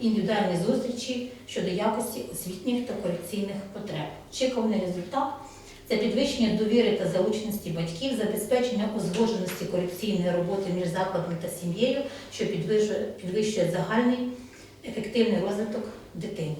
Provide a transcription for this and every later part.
індивідуальні зустрічі щодо якості освітніх та корекційних потреб. Очікуваний результат це підвищення довіри та залученості батьків, забезпечення узгодженості корекційної роботи між закладом та сім'єю, що підвищує загальний ефективний розвиток дитини.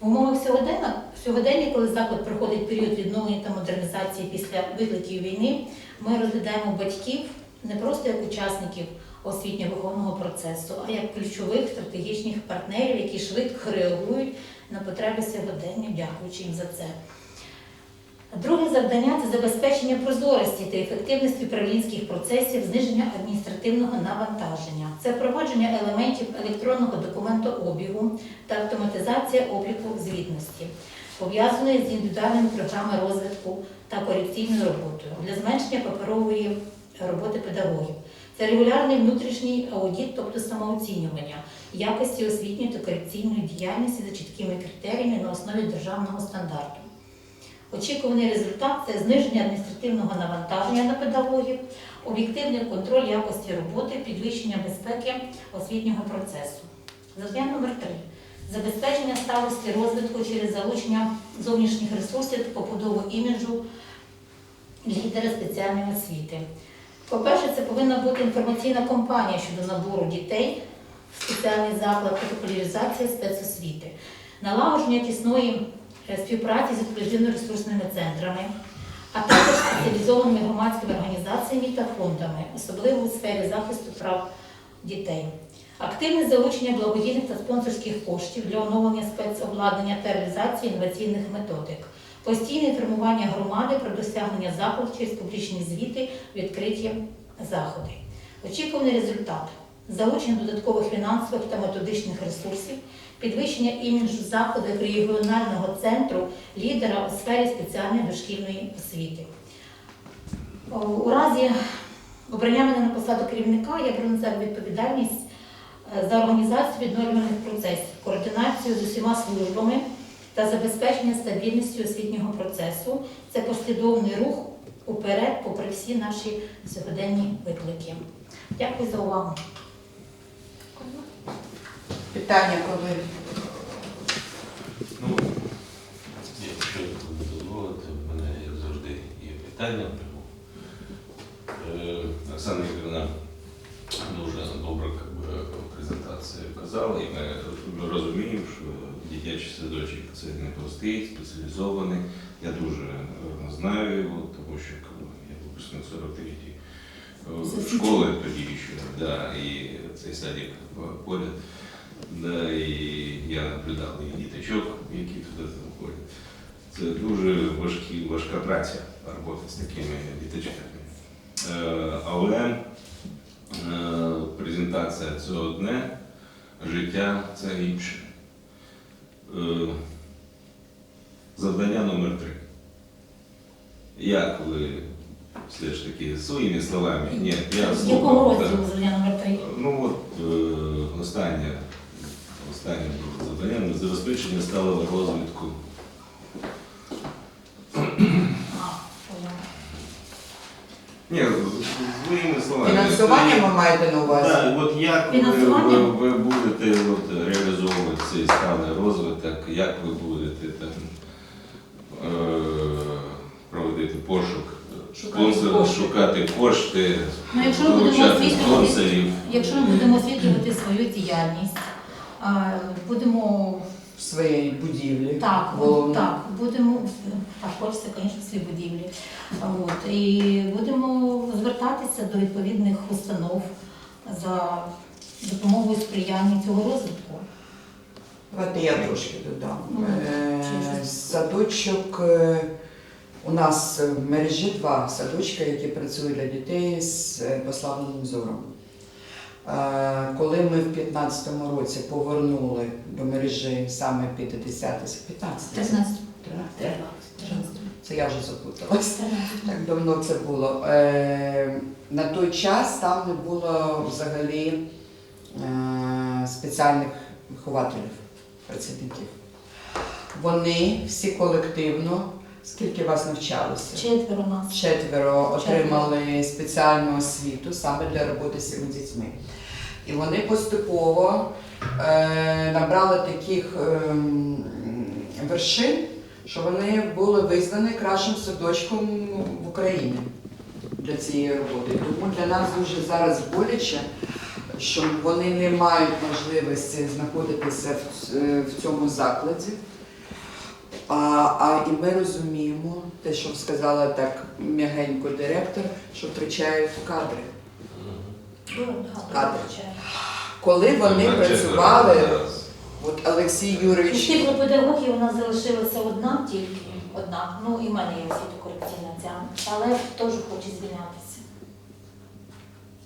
В умовах сьогодення, сьогодення, коли заклад проходить період відновлення та модернізації після викликів війни, ми розглядаємо батьків не просто як учасників освітньо-виховного процесу, а як ключових стратегічних партнерів, які швидко реагують на потреби сьогодення, дякуючи їм за це. Друге завдання це забезпечення прозорості та ефективності управлінських процесів, зниження адміністративного навантаження. Це впровадження елементів електронного документообігу та автоматизація обліку звітності, пов'язаної з індивідуальними програмами розвитку та корекційною роботою для зменшення паперової роботи педагогів. Це регулярний внутрішній аудит, тобто самооцінювання якості освітньої та корекційної діяльності за чіткими критеріями на основі державного стандарту. Очікуваний результат це зниження адміністративного навантаження на педагогів, об'єктивний контроль якості роботи, підвищення безпеки освітнього процесу. Завдання номер 3 забезпечення сталості розвитку через залучення зовнішніх ресурсів та побудову іміджу лідера спеціальної освіти. По-перше, це повинна бути інформаційна кампанія щодо набору дітей в спеціальний заклад та популяризація спецосвіти, налагодження тісної е, співпраці з інклюзивно-ресурсними центрами, а також спеціалізованими громадськими організаціями та фондами, особливо у сфері захисту прав дітей. Активне залучення благодійних та спонсорських коштів для оновлення спецобладнання та реалізації інноваційних методик. Постійне інформування громади про досягнення закладу через публічні звіти, відкриті заходи. Очікуваний результат залучення додаткових фінансових та методичних ресурсів, підвищення іміджу як регіонального центру лідера у сфері спеціальної дошкільної освіти. У разі обрання мене на посаду керівника я на відповідальність е, за організацію відновлювальних процесів, координацію з усіма службами та забезпечення стабільності освітнього процесу. Це послідовний рух уперед, попри всі наші сьогоденні виклики. Дякую за увагу. Питання коли? Ну, якщо ви дозволите, в мене, як завжди, є питання. Е, Оксана Ігорівна дуже добре презентацію казала, і ми розуміємо, що дитячий садочок це непростий, спеціалізований. Я дуже е, знаю його, тому що я випускник 43-ї е, школи тоді ще, да, і цей садик поряд. Да, і я наблюдав і діточок, які туди заходять. Це дуже важкі, важка праця робота з такими діточками. Е, але е, це одне, життя це інше. Е, завдання номер три. Як ви все ж таки своїми словами? Ні, я З якого слухав, розділу завдання номер 3? Ну от е, останнє, останнє завдання забезпечення сталого розвитку. А, поняла. Ні, своїми словами. Фінансування ви маєте на увазі? Так, от як ви, Фінансування? ви, ви будете от, реалізовувати цей сталий розвиток, як ви будете там е, проводити пошук Шукати спонсорів, кошти. шукати кошти, Ну, якщо ми будемо освітлювати- спонсорів. Якщо ми будемо освітлювати свою діяльність, а, будемо В своїй будівлі. так, Головне. так, будемо а хочеться, звісно, в своїй будівлі. От, і будемо звертатися до відповідних установ за допомогою сприяння цього розвитку. Давайте я трошки додам. Ну, Е. Садочок е, у нас в мережі два садочка, які працюють для дітей з е, послабленим зором. Коли ми в 2015 році повернули до мережі саме 50 15 13. 13, це я вже запуталась. Так давно це було. Е, на той час там не було взагалі е, спеціальних вихователів, працівників. Вони всі колективно, скільки вас навчалося? Четверо нас. Четверо отримали спеціальну освіту саме для роботи з цими дітьми. І вони поступово е, набрали таких ем, вершин, що вони були визнані кращим садочком в Україні для цієї роботи. Тому для нас дуже зараз боляче, що вони не мають можливості знаходитися в, в цьому закладі. А, а і ми розуміємо те, що сказала так м'ягенько директор, що втрачають кадри. Кадри. вивчає. Коли вони працювали, от Олексій Юрійович, тих педагогів у нас залишилася одна тільки, одна. Ну і в мене є освіту-корекційна ця, але теж хоче звільнятися.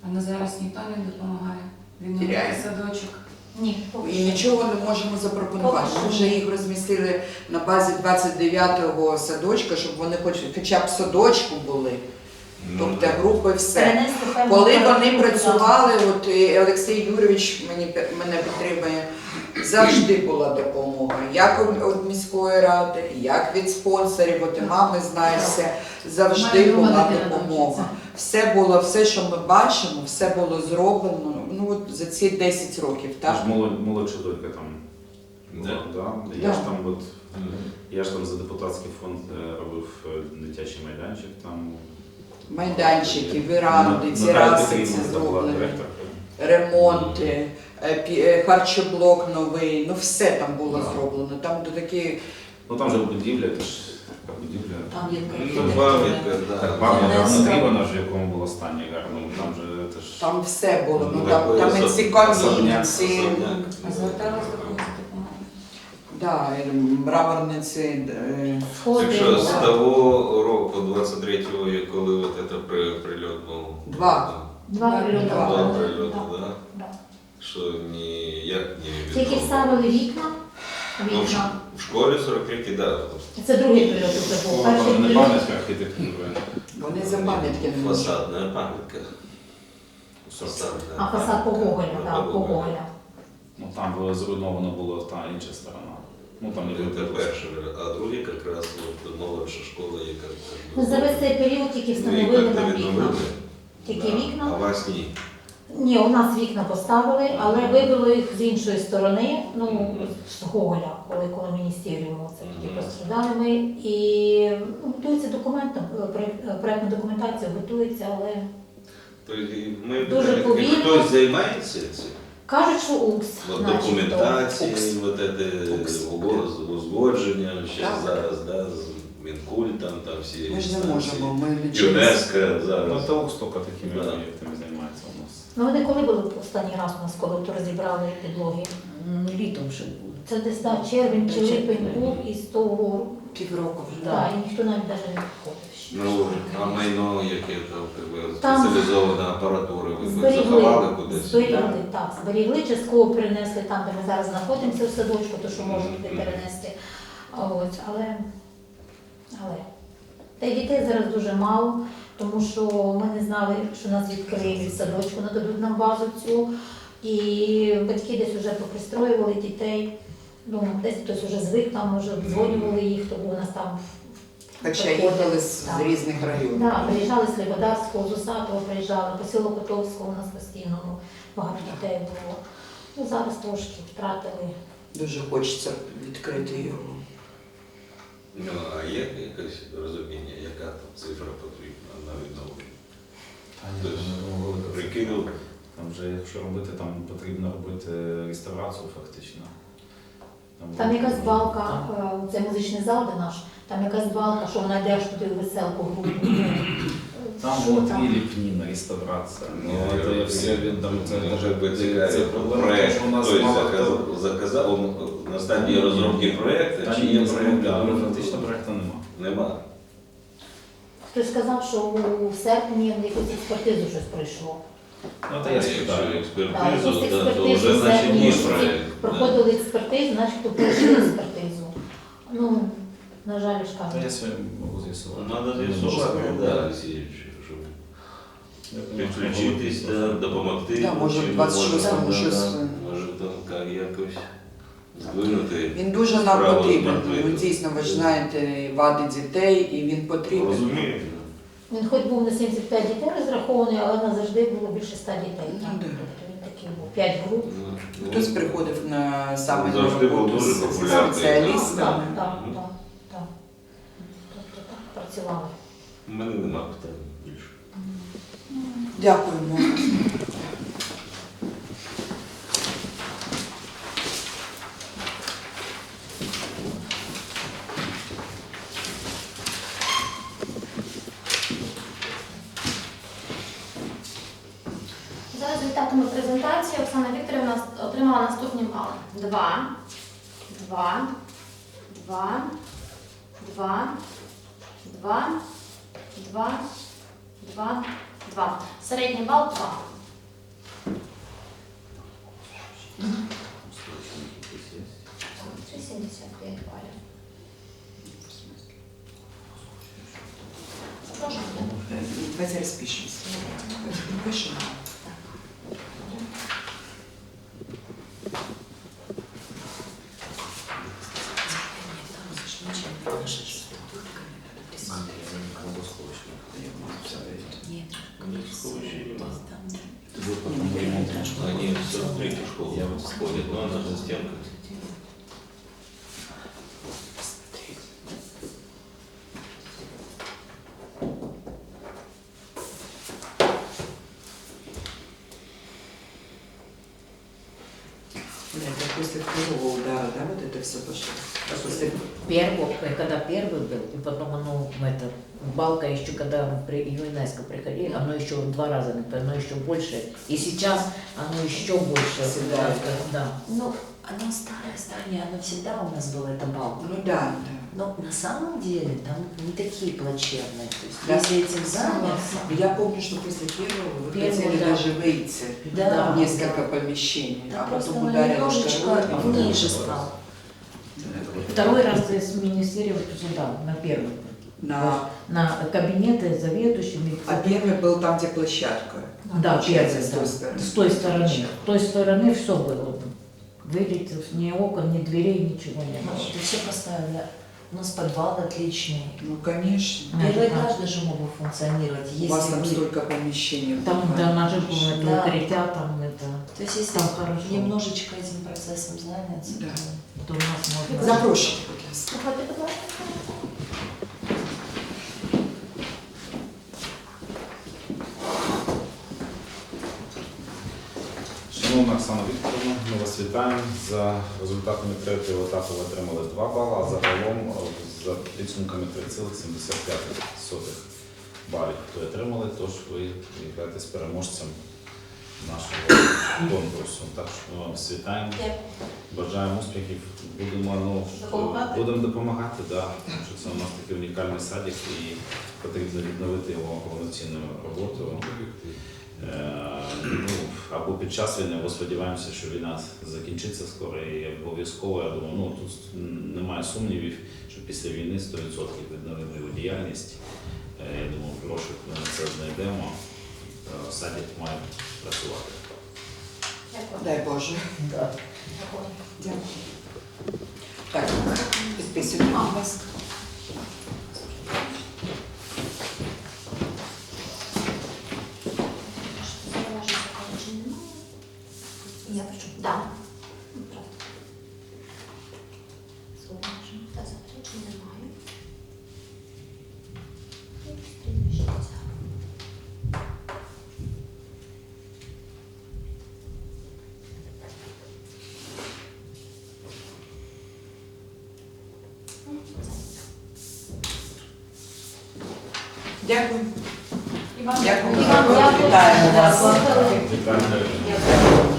А на зараз ніхто не допомагає. Він Теряє. садочок. Ні, поки і що. нічого не можемо запропонувати. Поки Ми вже їх розмістили на базі 29-го садочка, щоб вони хоч хоча б в садочку були. Ну, Тобто групи все. Перенести певну Коли вони працювали, от і Олексій Юрійович мені мене підтримує. Завжди була допомога, як від- міської ради, як від спонсорів, от і мами все. Завжди була допомога. Все було, все, що ми бачимо, все було зроблено. Ну от за ці 10 років, так? ж молод- молодша донька там. Була, Да. Да. Я ж там от, я ж там за депутатський фонд е, робив е, дитячий майданчик там. Майданчики, веранди, тераси Наталя Петрівна була зроблені, директорка. Ремонти, е, е, харчоблок новий, ну все там було Да. зроблено. Там до такі Ну там же будівля, це ж така будівля. Пам'ятка Ну, пам'ятка, да. пам'ятка внутрі вона ж в якому була стані гарно. Там же теж. Там все було. Ну Ну, там, там і ці камінці. А зверталась до когось да, мраморниці. е, Якщо з того року, 23-го, і коли от це прильот був. Два. Два прильоти. Два були, прильоти, да, да. Що ніяк не Тільки вставили вікна. Ну, в ш- Вікна. в школі 43 да. Це другий прильот вже був. О, Перший Не прильот. пам'ятка архітектури. Вони за пам'ятки не можуть. Фасадна пам'ятка. Фасадна. А фасад по Гоголя, так, по Гоголя. Ну там було зруйновано було та інша сторона. Ну там не Це було. перший, а другий якраз от, молодша школа, яка Ну, за весь цей період тільки встановили нам вікна. Тільки вікна. А вас ні. Ні, у нас вікна поставили, але вибило їх з іншої сторони, ну, з Гоголя, коли коло міністеріуму це тоді постраждали ми. І ну, готується документом, проєктна документація готується, але Тобто ми Дуже питали, повільно. хтось займається цим? кажуть, що УКС, От начебто. документації, Укс. от це Укс. угоз- узгодження, ще Так. зараз, да, з Мінкультом, там всі Ми ж не інстанції. можемо, ми через. ЮНЕСКО Ну зараз. та УКС тільки такими Да. проєктами займається у нас. Ну вони коли були останній раз у нас, коли то розібрали підлоги? М, Літом ще було. Це десь да, червень чи липень був і з того Півроку вже. Да. і ніхто навіть навіть не приходив. ще. Ну, а майно, яке там Там спеціалізована апаратура, ви Зберігли, заховали кудись? зберігли, так, зберігли, частково перенесли там, де ми зараз знаходимося в садочку, то що туди перенести. А От, але, але. Та й дітей зараз дуже мало, тому що ми не знали, що нас відкриють в садочку, нададуть нам базу цю. І батьки десь вже попристроювали дітей. Ну, десь хтось вже звик, там може дзвонювали їх, тому у нас там Хоча їхали з Так. різних районів. Да, приїжджали з Слободарського, з Усатого приїжджали, поселок Котовського у нас постійно ну, багато дітей було. Ну, зараз трошки втратили. Дуже хочеться відкрити його. Ну, а є якесь розуміння, яка там цифра потрібна на відновлення? Тобто, там не Прикинув, Там вже якщо робити, там потрібно робити реставрацію фактично. Там якась балка, е, це музичний зал, де наш, там якась балка, що вона йде аж туди в веселку групу. Там Що от там? і ліпніна, реставрація. Ну, Ну, я це я все віддам. Це може би це цікаві проблема, тому що у нас хтось мало заказав, хто- заказав он, на стадії розробки проєкту, Та чи ні, є не проєкту нема. Нема. Хтось сказав, що у серпні якусь експертизу щось пройшло. Ну, та я спитаю. Так, експертизу, то вже в значить серпні є проєкт. проходили експертизу, начебто пройшли експертизу. Ну, на жаль, ж Та кажу. я сьогодні можу з'ясувати. Треба з'ясувати, да, Олексійович, щоб підключитись, да, допомогти. Да, може, в 26-му щось, е. Може там як якось здвинути. Він дуже нам потрібен. Ну, дійсно, ви ж знаєте вади дітей, і він потрібен. Розумієте? Він хоч був на 75 дітей розрахований, але назавжди було більше 100 дітей. Ну, Так, да. тобто він такий був. 5 груп. Ну, Хтось приходив на саме на Завжди був роботу дуже з популярний. спеціалістами. Так, так, так, так. Тобто так працювали. У мене нема питань більше. Дякуємо. За результатами презентації Оксана Вікторівна отримала наступні бали. Два, два, два, два, два, два, два, два. Середній бал два. Це 75 балів. Прошу. Давайте розпишемося. Пишемо. Они все в третьей школу ходят, но она же стенка. После Первый, э, когда первый был, и потом оно, это, балка еще, когда при ЮНЕСКО приходили, оно еще в два раза, оно еще больше. И сейчас оно еще больше. Всегда. Да. Ну, оно старое здание, оно всегда у нас было, это балка. Ну да, да. Но на самом деле там не такие плачевные. То есть Да. если этим заняться, Я помню, что после первого вы Первого, хотели да. даже выйти Да. в несколько помещений, там а просто потом оно ударили немножечко второй. ниже стало. Второй раз из министерия сюда, на первый. На... На кабинеты заведующими. А первый был там, где площадка. Да, Получается, первый, с той да. стороны. С той стороны. С той стороны все было. Вылетел, ни окон, ни дверей, ничего не Ну, было. это все поставили. У нас подвал отличный. Ну, конечно. Первый Да. этаж даже мог бы функционировать, У вас если там бы... столько помещений. Там, понимаете? да, наши комнаты, Да. укрытия, там это, То есть если там хорошо. немножечко этим процессом заняться, Да. то... то у нас можно... Запрошую, будь ласка. Оксана Вікторовна, ми вас вітаємо. За результатами третього етапу ви отримали 2 бали, а загалом е, за підсумками 3,75 балів ви отримали, тож ви являєтесь переможцем нашого конкурсу. Так що ми вас вітаємо. Бажаємо успіхів. Будемо, ну, Допомагати? будемо допомагати, да. тому що це у нас такий унікальний садик і потрібно відновити його повноцінну роботу. Е, ну, або під час війни, або сподіваємося, що війна закінчиться скоро і обов'язково. Я думаю, ну тут немає сумнівів, що після війни 100% відновимо його діяльність. Е, Я думаю, гроші ми на це знайдемо. Е, Садик має працювати. Дай Боже. Да. Дякую. Дякую. Так, підписуємо, будь ласка. Зауважень заперечень немає. Я прошу. Да. Ну, правда. Зауважень та заперечень немає. Приміщення. Дякую. І вам Дякую. Дякую. Вітаємо вас. Слухали. Дякую.